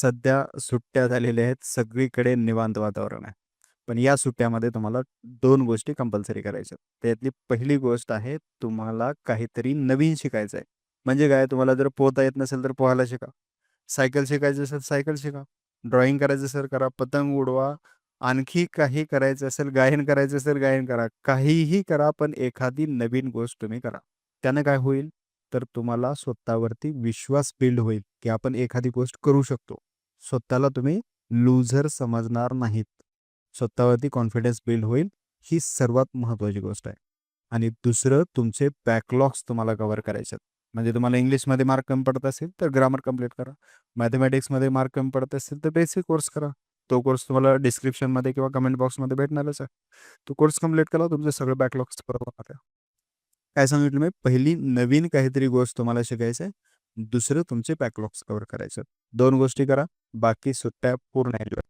सध्या सुट्ट्या झालेल्या आहेत. सगळीकडे निवांत वातावरण आहे. पण या सुट्ट्यामध्ये तुम्हाला दोन गोष्टी कंपल्सरी करायच्या त्यातली पहिली गोष्ट आहे तुम्हाला काहीतरी नवीन शिकायचं आहे. म्हणजे काय तुम्हाला जर पोहता येत नसेल तर पोहायला शिका. सायकल शिकायची असेल सायकल शिका. ड्रॉइंग करायचं असेल करा. पतंग उडवा. आणखी काही करायचं असेल, गायन करायचं असेल गायन करा. काहीही करा पण एखादी नवीन गोष्ट तुम्ही करा. त्यानं काय होईल तर तुम्हाला स्वतःवरती विश्वास बिल्ड होईल, की आपण एखादी गोष्ट करू शकतो. स्वतःला तुम्ही लूझर समजणार नाहीत. स्वतःवरती कॉन्फिडन्स बिल्ड होईल. ही सर्वात महत्त्वाची गोष्ट आहे. आणि दुसरं तुमचे बॅकलॉग्स तुम्हाला कव्हर करायचे आहेत. म्हणजे तुम्हाला इंग्लिशमध्ये मार्क कमी पडत असेल तर ग्रामर कंप्लीट करा. मॅथेमॅटिक्समध्ये मार्क कमी पडत असेल तर बेसिक कोर्स करा. तो कोर्स तुम्हाला डिस्क्रिप्शनमध्ये किंवा कमेंट बॉक्समध्ये भेटणारच आहे. तो कोर्स कंप्लीट करा तुमचे सगळे बॅकलॉग्स बरोबर काय सांगितलं मी पहिली नवीन काहीतरी गोष्ट तुम्हाला शिकायचं आहे. दुसरं तुमचे बॅकलॉग्स कव्हर करायचं दोन गोष्टी करा. बाकी सुट्ट्या पूर्ण एन्जॉय